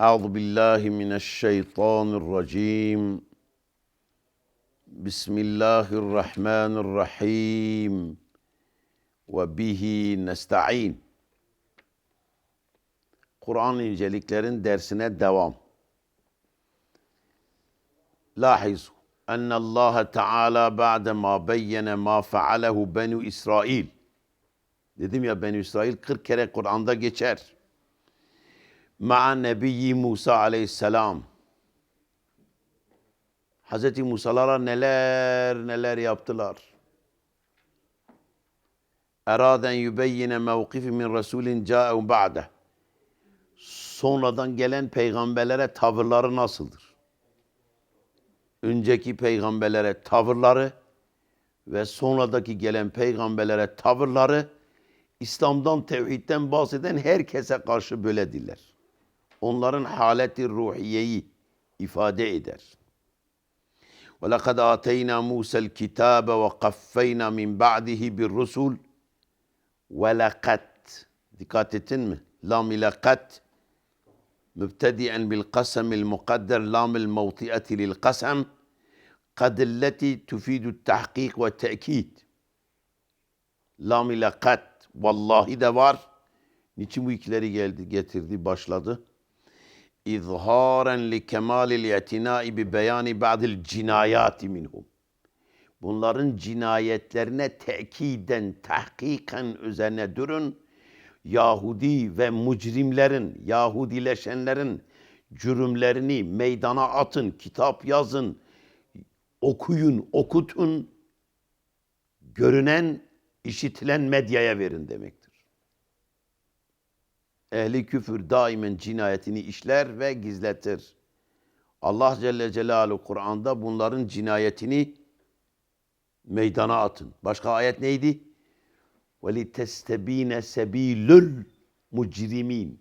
أعوذ بالله من الشيطان الرجيم بسم الله الرحمن الرحيم وبه نستعين Kur'an inceliklerin dersine devam. Lahiz en Allah Teala ba'de ma beyyene ma fealehu benu İsrail. Dedim ya Benu İsrail 40 kere Kur'an'da geçer. Ma'a Nebiyyi Musa aleyhisselam. Hz. Musa'lara neler neler yaptılar. Eraden yübeyyine mevkifi min Resulin ca'u ba'de. Sonradan gelen peygamberlere tavırları nasıldır? Önceki peygamberlere tavırları ve sonradaki gelen peygamberlere tavırları İslam'dan, tevhidden bahseden herkese karşı böyledirler Onların haleti ruhiyeyi ifade eder. وَلَقَدْ آتَيْنَا مُوسَى الْكِتَابَ وَقَفَّيْنَا مِنْ بَعْدِهِ بِالرُّسُلِ وَلَقَدْ Dikkat ettin mi? Lam ile kat mübtedi'en bil kasemil mukadder lamil mevti'eti lil kasem kad illeti tufidu tahkik ve te'kid. Lam ile kat vallahi de var. Niçin bu ikileri geldi, getirdi, başladı? İzharen li kemalil itinai bi beyani ba'dil cinayati minhum. Bunların cinayetlerine tekiden, tahkiken üzerine durun. Yahudi ve mucrimlerin, Yahudileşenlerin cürümlerini meydana atın, kitap yazın, okuyun, okutun. Görünen, işitilen medyaya verin demektir Ehli küfür daimen cinayetini işler ve gizletir. Allah Celle Celaluhu Kur'an'da bunların cinayetini meydana atın. Başka ayet neydi? وَلِتَسْتَب۪ينَ سَب۪يلُ mucrimin.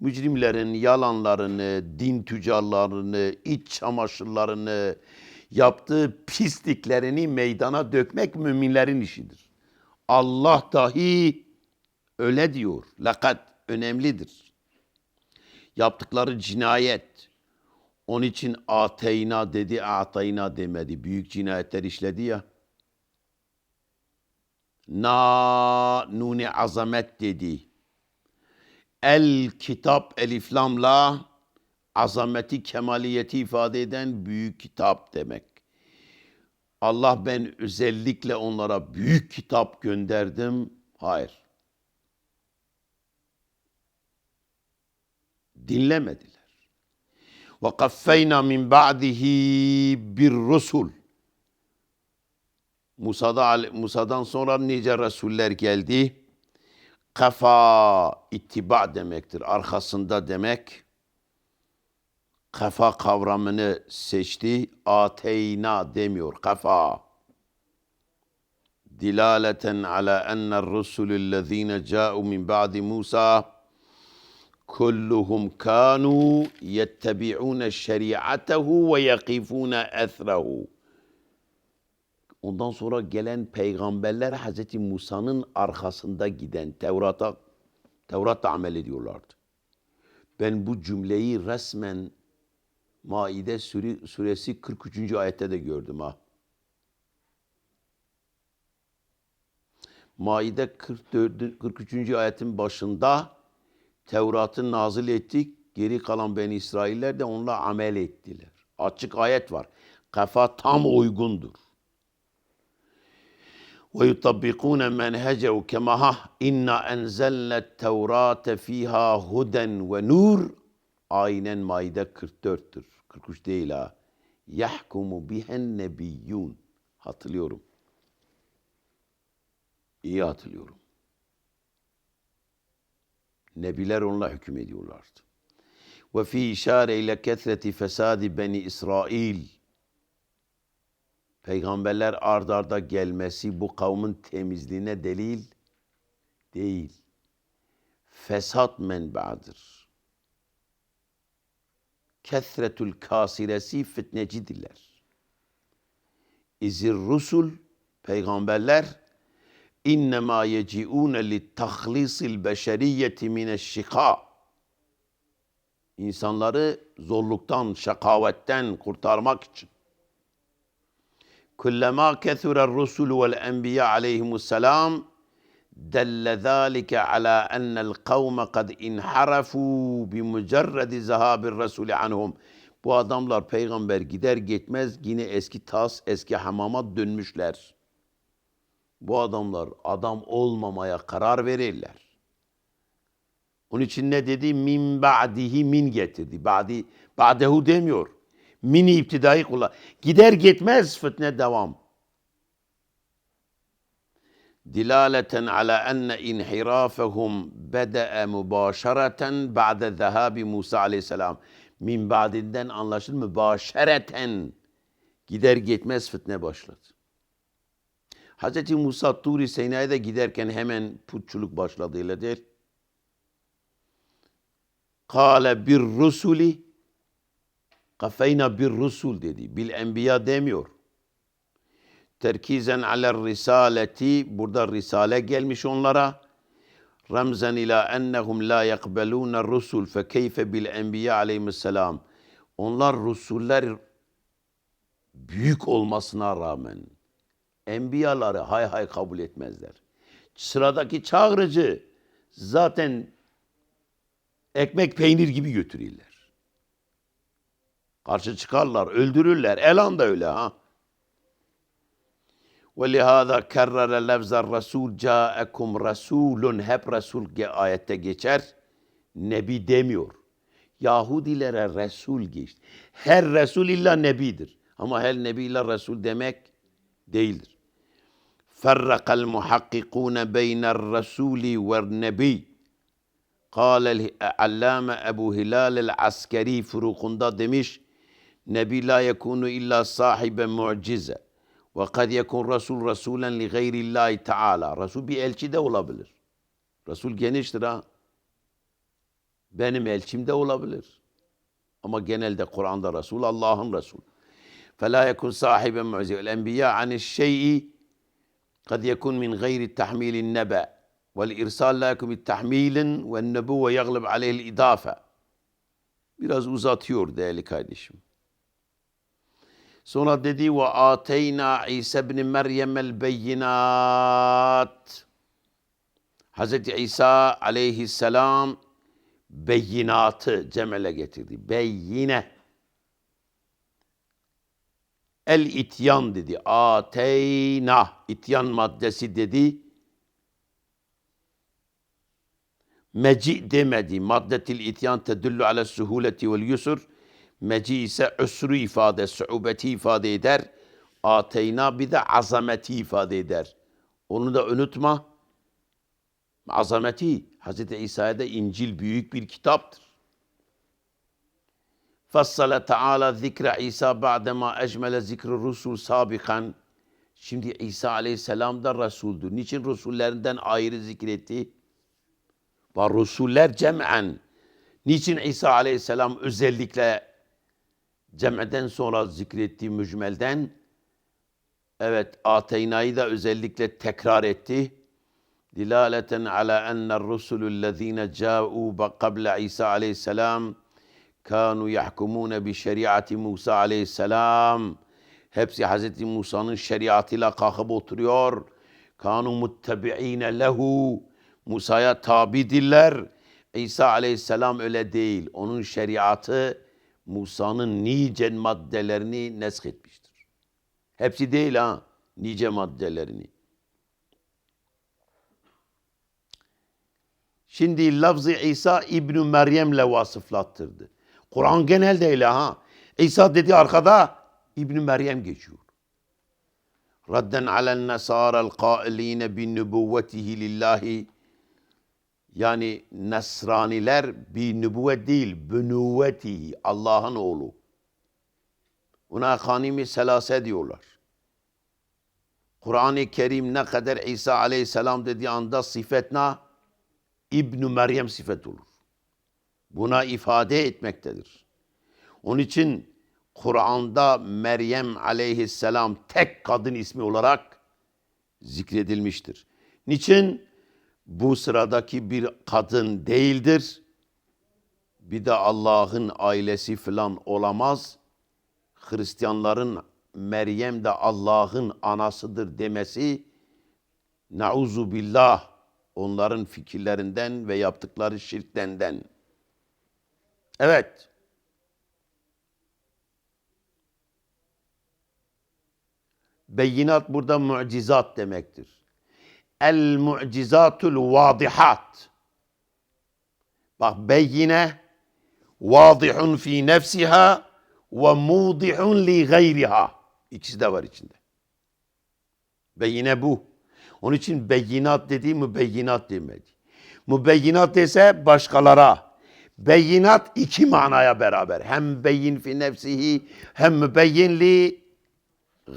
Mücrimlerin yalanlarını, din tüccarlarını, iç çamaşırlarını, yaptığı pisliklerini meydana dökmek müminlerin işidir. Allah dahi öyle diyor. Lakat önemlidir. Yaptıkları cinayet. Onun için ateyna dedi, atayna demedi. Büyük cinayetler işledi ya. Na nuni azamet dedi. El kitap eliflamla azameti kemaliyeti ifade eden büyük kitap demek. Allah ben özellikle onlara büyük kitap gönderdim. Hayır. Dinlemediler. Ve kaffeyna min ba'dihi bir rusul. Musa'da, Musa'dan sonra nice Resuller geldi. Kafa ittiba demektir. Arkasında demek. Kafa kavramını seçti. Ateyna demiyor. Kafa. Dilaleten ala enne rusulüllezine ca'u min ba'di Musa kulluhum kanu yettebi'une şeriatehu ve yakifune esrehu. Ondan sonra gelen peygamberler Hz. Musa'nın arkasında giden Tevrat'a Tevrat'ta amel ediyorlardı. Ben bu cümleyi resmen Maide suresi 43. ayette de gördüm ha. Maide 44, 43. ayetin başında Tevrat'ın nazil ettik. Geri kalan Ben İsrailler de onunla amel ettiler. Açık ayet var. Kafa tam uygundur. Ve yutabikune menhecehu kemaha inna enzellet tevrate fiha huden ve nur. Aynen Maide 44'tür. 43 değil ha. Yahkumu bihen nebiyyun. Hatırlıyorum. İyi hatırlıyorum. Nebiler onunla hüküm ediyorlardı. Ve fi işare ile kethreti fesadi beni İsrail. Peygamberler ard arda gelmesi bu kavmin temizliğine delil değil. Fesat menbaadır. Kethretül kasiresi fitnecidirler. İzir rusul peygamberler innema yeciune li tahlisil beşeriyeti mineşşika İnsanları zorluktan, şakavetten kurtarmak için. Kullama kethura rusul vel enbiya aleyhimusselam delle zâlike ala ennel kavme kad inharafû bi mücerredi zahabir rasuli anhum. Bu adamlar peygamber gider gitmez yine eski tas, eski hamama dönmüşler. Bu adamlar adam olmamaya karar verirler. Onun için ne dedi? Min ba'dihi min getirdi. Ba'di, ba'dehu demiyor. Mini iptidai kullan. Gider gitmez fitne devam. Dilaleten ala enne inhirafahum bede'e mübaşereten ba'de zehabi Musa aleyhisselam. Min ba'dinden anlaşılır mübaşereten. Gider gitmez fitne başladı. Hz. Musa Turi Seyna'ya giderken hemen putçuluk başladı öyle değil. Kale bir rusuli kafeyna bir rusul dedi. Bil enbiya demiyor. Terkizen aler risaleti burada risale gelmiş onlara. Ramzen ila ennehum la yakbeluna rusul fe keyfe bil enbiya aleyhisselam. Onlar rusuller büyük olmasına rağmen enbiyaları hay hay kabul etmezler. Sıradaki çağrıcı zaten ekmek peynir gibi götürürler. Karşı çıkarlar, öldürürler. Elan da öyle ha. وَلِهَذَا كَرَّرَ لَفْزَ الرَّسُولِ جَاءَكُمْ رَسُولٌ Hep Resul ge- ayette geçer. Nebi demiyor. Yahudilere Resul geçti. Her Resul illa Nebidir. Ama her Nebi illa Resul demek değildir. فَرَّقَ الْمُحَقِّقُونَ بَيْنَ الرَّسُولِ وَالنَّبِيِّ Kâle allame Ebu Hilal el Askeri furukunda demiş Nebi la yekunu illa sahibe mucize ve kad yekun Resul Resulen li gayrillahi Teala. Resul bir elçi de olabilir. Resul geniştir ha. Benim elçim de olabilir. Ama genelde Kur'an'da Resul Allah'ın Resul. فلا يكن صاحب معجزة الأنبياء عن الشيء قد يكون من غير تحميل النبأ والإرسال لا يكون بالتحميل والنبوة يغلب عليه الإضافة Biraz uzatıyor değerli kardeşim. Sonra dedi ve ateyna İsa ibn Meryem el beyinat. Hazreti İsa aleyhisselam beyinatı cemele getirdi. Beyine. El ityan dedi. Ateyna. İtyan maddesi dedi. Meci demedi. Maddetil ityan tedullu ala suhuleti vel yusur. Meci ise üsrü ifade, suubeti ifade eder. Ateyna bir de azameti ifade eder. Onu da unutma. Azameti. Hazreti İsa'ya da İncil büyük bir kitaptır. Fassale Teala zikre İsa ba'dema ecmele zikri rusul sabikan. Şimdi İsa aleyhisselam da Resul'dür. Niçin Resullerinden ayrı zikretti? Ve Resuller cem'en. Niçin İsa aleyhisselam özellikle cem'den sonra zikrettiği mücmelden evet Ateyna'yı da özellikle tekrar etti. Dilaleten ala enner rusulüllezine câ'û qabla İsa aleyhisselam kanu yahkumune bi şeriati Musa aleyhisselam. Hepsi Hz. Musa'nın şeriatıyla kalkıp oturuyor. Kanu muttebi'ine lehu. Musa'ya tabidirler. İsa aleyhisselam öyle değil. Onun şeriatı Musa'nın nice maddelerini nesk etmiştir. Hepsi değil ha. Nice maddelerini. Şimdi lafzı İsa İbn Meryem'le vasıflattırdı. Kur'an genelde öyle ha. İsa dedi arkada İbn Meryem geçiyor. Radden alen nasara'l kailine bin nübüvvetihi lillahi yani Nasraniler bir nübüvvet değil, bünüvvetihi, Allah'ın oğlu. Buna hanimi selase diyorlar. Kur'an-ı Kerim ne kadar İsa aleyhisselam dediği anda sıfetna İbn Meryem sıfet olur. Buna ifade etmektedir. Onun için Kur'an'da Meryem aleyhisselam tek kadın ismi olarak zikredilmiştir. Niçin? Bu sıradaki bir kadın değildir. Bir de Allah'ın ailesi falan olamaz. Hristiyanların Meryem de Allah'ın anasıdır demesi nauzu billah onların fikirlerinden ve yaptıkları şirktenden. Evet. Beyinat burada mucizat demektir. El mucizatul vadihat. Bak beyine vadihun fi nefsiha ve mudihun li gayriha. İkisi de var içinde. Beyine bu. Onun için beyinat dediği mübeyinat demedi. Mübeyinat ise başkalara. Beyinat iki manaya beraber. Hem beyin fi nefsihi hem mübeyyin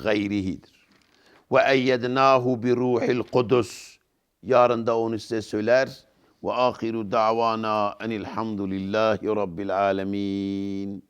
gayrihidir. Ve eyyednahu bi ruhil kudus. Yarın da onu size söyler. Ve ahiru davana enilhamdülillahi rabbil alemin.